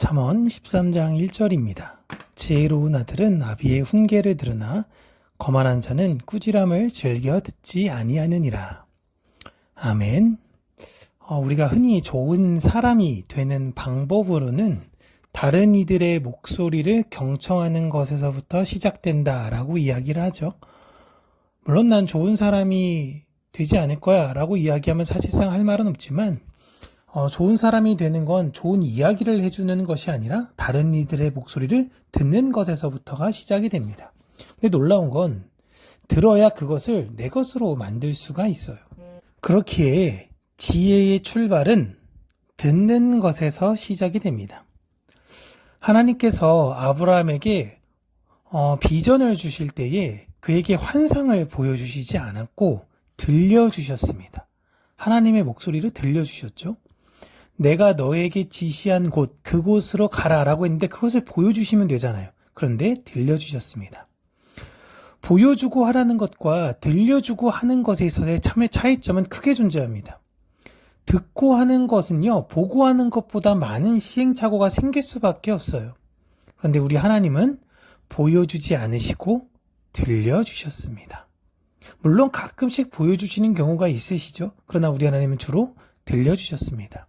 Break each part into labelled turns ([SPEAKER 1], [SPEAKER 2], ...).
[SPEAKER 1] 잠언 13장 1절입니다. 지혜로운 아들은 아비의 훈계를 들으나 거만한 자는 꾸지람을 즐겨 듣지 아니하느니라. 아멘. 어, 우리가 흔히 좋은 사람이 되는 방법으로는 다른 이들의 목소리를 경청하는 것에서부터 시작된다라고 이야기를 하죠. 물론 난 좋은 사람이 되지 않을 거야 라고 이야기하면 사실상 할 말은 없지만 어, 좋은 사람이 되는 건 좋은 이야기를 해주는 것이 아니라 다른 이들의 목소리를 듣는 것에서부터가 시작이 됩니다. 근데 놀라운 건 들어야 그것을 내 것으로 만들 수가 있어요. 그렇기에 지혜의 출발은 듣는 것에서 시작이 됩니다. 하나님께서 아브라함에게 어, 비전을 주실 때에 그에게 환상을 보여주시지 않았고 들려주셨습니다. 하나님의 목소리를 들려주셨죠. 내가 너에게 지시한 곳, 그곳으로 가라 라고 했는데 그것을 보여주시면 되잖아요. 그런데 들려주셨습니다. 보여주고 하라는 것과 들려주고 하는 것에 있어서의 참의 차이점은 크게 존재합니다. 듣고 하는 것은요, 보고 하는 것보다 많은 시행착오가 생길 수밖에 없어요. 그런데 우리 하나님은 보여주지 않으시고 들려주셨습니다. 물론 가끔씩 보여주시는 경우가 있으시죠. 그러나 우리 하나님은 주로 들려주셨습니다.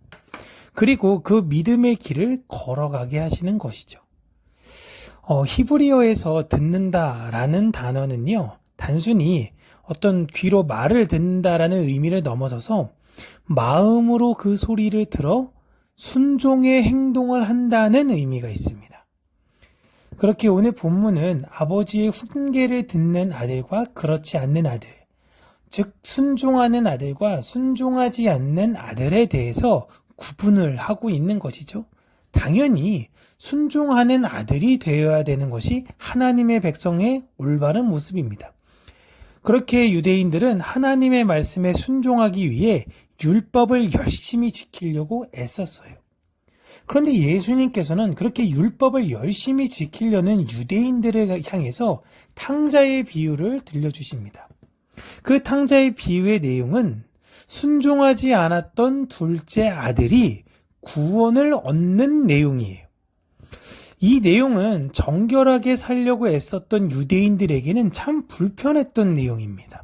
[SPEAKER 1] 그리고 그 믿음의 길을 걸어가게 하시는 것이죠. 어, 히브리어에서 듣는다라는 단어는요, 단순히 어떤 귀로 말을 듣는다라는 의미를 넘어서서 마음으로 그 소리를 들어 순종의 행동을 한다는 의미가 있습니다. 그렇게 오늘 본문은 아버지의 훈계를 듣는 아들과 그렇지 않는 아들, 즉 순종하는 아들과 순종하지 않는 아들에 대해서 구분을 하고 있는 것이죠. 당연히 순종하는 아들이 되어야 되는 것이 하나님의 백성의 올바른 모습입니다. 그렇게 유대인들은 하나님의 말씀에 순종하기 위해 율법을 열심히 지키려고 애썼어요. 그런데 예수님께서는 그렇게 율법을 열심히 지키려는 유대인들을 향해서 탕자의 비유를 들려주십니다. 그 탕자의 비유의 내용은 순종하지 않았던 둘째 아들이 구원을 얻는 내용이에요. 이 내용은 정결하게 살려고 애썼던 유대인들에게는 참 불편했던 내용입니다.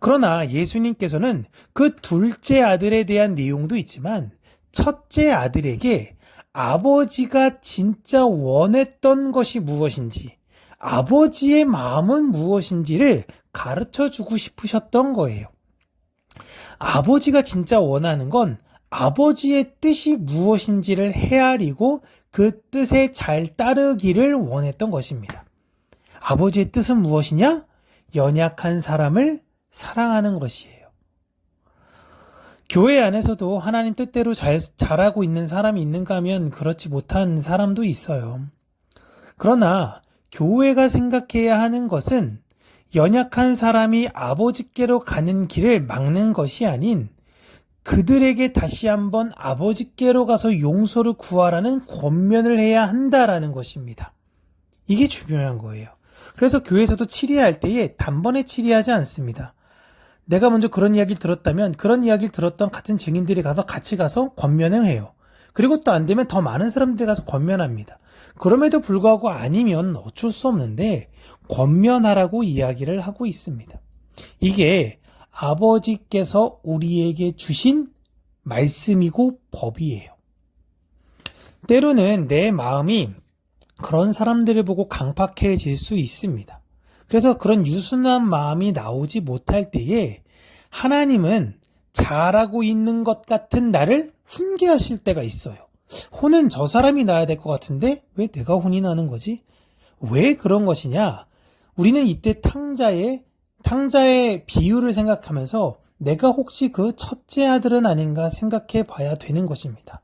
[SPEAKER 1] 그러나 예수님께서는 그 둘째 아들에 대한 내용도 있지만 첫째 아들에게 아버지가 진짜 원했던 것이 무엇인지, 아버지의 마음은 무엇인지를 가르쳐 주고 싶으셨던 거예요. 아버지가 진짜 원하는 건 아버지의 뜻이 무엇인지를 헤아리고 그 뜻에 잘 따르기를 원했던 것입니다. 아버지의 뜻은 무엇이냐? 연약한 사람을 사랑하는 것이에요. 교회 안에서도 하나님 뜻대로 잘, 잘하고 있는 사람이 있는가 하면 그렇지 못한 사람도 있어요. 그러나 교회가 생각해야 하는 것은 연약한 사람이 아버지께로 가는 길을 막는 것이 아닌 그들에게 다시 한번 아버지께로 가서 용서를 구하라는 권면을 해야 한다라는 것입니다. 이게 중요한 거예요. 그래서 교회에서도 치리할 때에 단번에 치리하지 않습니다. 내가 먼저 그런 이야기를 들었다면 그런 이야기를 들었던 같은 증인들이 가서 같이 가서 권면을 해요. 그리고 또 안 되면 더 많은 사람들이 가서 권면합니다. 그럼에도 불구하고 아니면 어쩔 수 없는데 권면하라고 이야기를 하고 있습니다. 이게 아버지께서 우리에게 주신 말씀이고 법이에요. 때로는 내 마음이 그런 사람들을 보고 강팍해질 수 있습니다. 그래서 그런 유순한 마음이 나오지 못할 때에 하나님은 잘하고 있는 것 같은 나를 훈계하실 때가 있어요. 혼은 저 사람이 나야 될 것 같은데 왜 내가 혼이 나는 거지? 왜 그런 것이냐? 우리는 이때 탕자의 탕자의 비유를 생각하면서 내가 혹시 그 첫째 아들은 아닌가 생각해 봐야 되는 것입니다.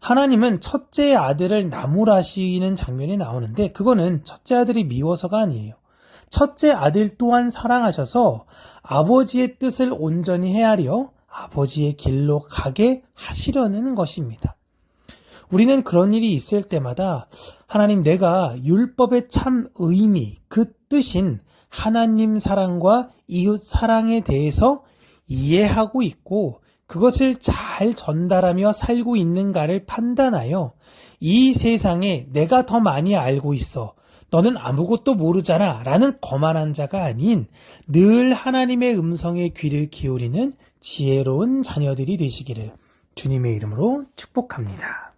[SPEAKER 1] 하나님은 첫째 아들을 나무라시는 장면이 나오는데 그거는 첫째 아들이 미워서가 아니에요. 첫째 아들 또한 사랑하셔서 아버지의 뜻을 온전히 헤아려 아버지의 길로 가게 하시려는 것입니다. 우리는 그런 일이 있을 때마다 하나님 내가 율법의 참 의미, 그 뜻인 하나님 사랑과 이웃 사랑에 대해서 이해하고 있고 그것을 잘 전달하며 살고 있는가를 판단하여 이 세상에 내가 더 많이 알고 있어. 너는 아무것도 모르잖아. 라는 거만한 자가 아닌 늘 하나님의 음성에 귀를 기울이는 지혜로운 자녀들이 되시기를 주님의 이름으로 축복합니다.